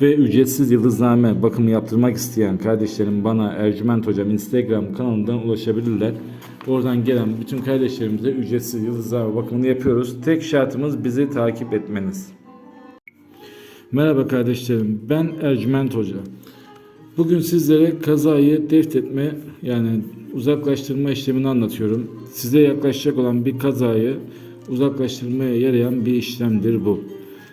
Ve ücretsiz yıldızname bakımı yaptırmak isteyen kardeşlerim bana Ercüment Hocam Instagram kanalından ulaşabilirler. Oradan gelen bütün kardeşlerimize ücretsiz yıldızname bakımını yapıyoruz. Tek şartımız bizi takip etmeniz. Merhaba kardeşlerim ben Ercüment Hoca. Bugün sizlere kazayı deftetme yani uzaklaştırma işlemini anlatıyorum. Size yaklaşacak olan bir kazayı uzaklaştırmaya yarayan bir işlemdir bu.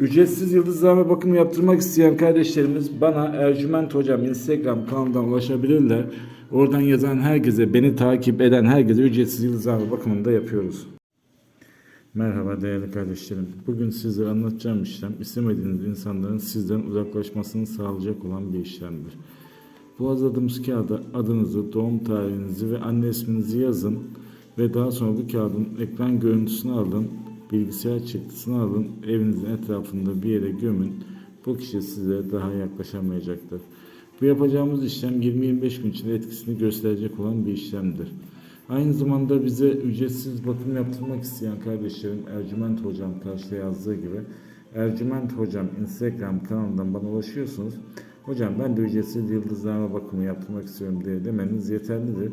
Ücretsiz yıldızlama bakımı yaptırmak isteyen kardeşlerimiz bana Ercüment Hocam Instagram kanalından ulaşabilirler. Oradan yazan herkese, beni takip eden herkese ücretsiz yıldızlama bakımını da yapıyoruz. Merhaba değerli kardeşlerim. Bugün sizlere anlatacağım işlem istemediğiniz insanların sizden uzaklaşmasını sağlayacak olan bir işlemdir. Bu hazırladığımız kağıda adınızı, doğum tarihinizi ve anne isminizi yazın ve daha sonra bu kağıdın ekran görüntüsünü alın, bilgisayar çıktısını alın, evinizin etrafında bir yere gömün. Bu kişi size daha yaklaşamayacaktır. Bu yapacağımız işlem 20-25 gün içinde etkisini gösterecek olan bir işlemdir. Aynı zamanda bize ücretsiz bakım yaptırmak isteyen kardeşlerim Ercüment Hocam karşıda yazdığı gibi Ercüment Hocam Instagram kanalından bana ulaşıyorsunuz. Hocam ben de ücretsiz yıldızlama bakımı yaptırmak istiyorum diye demeniz yeterlidir.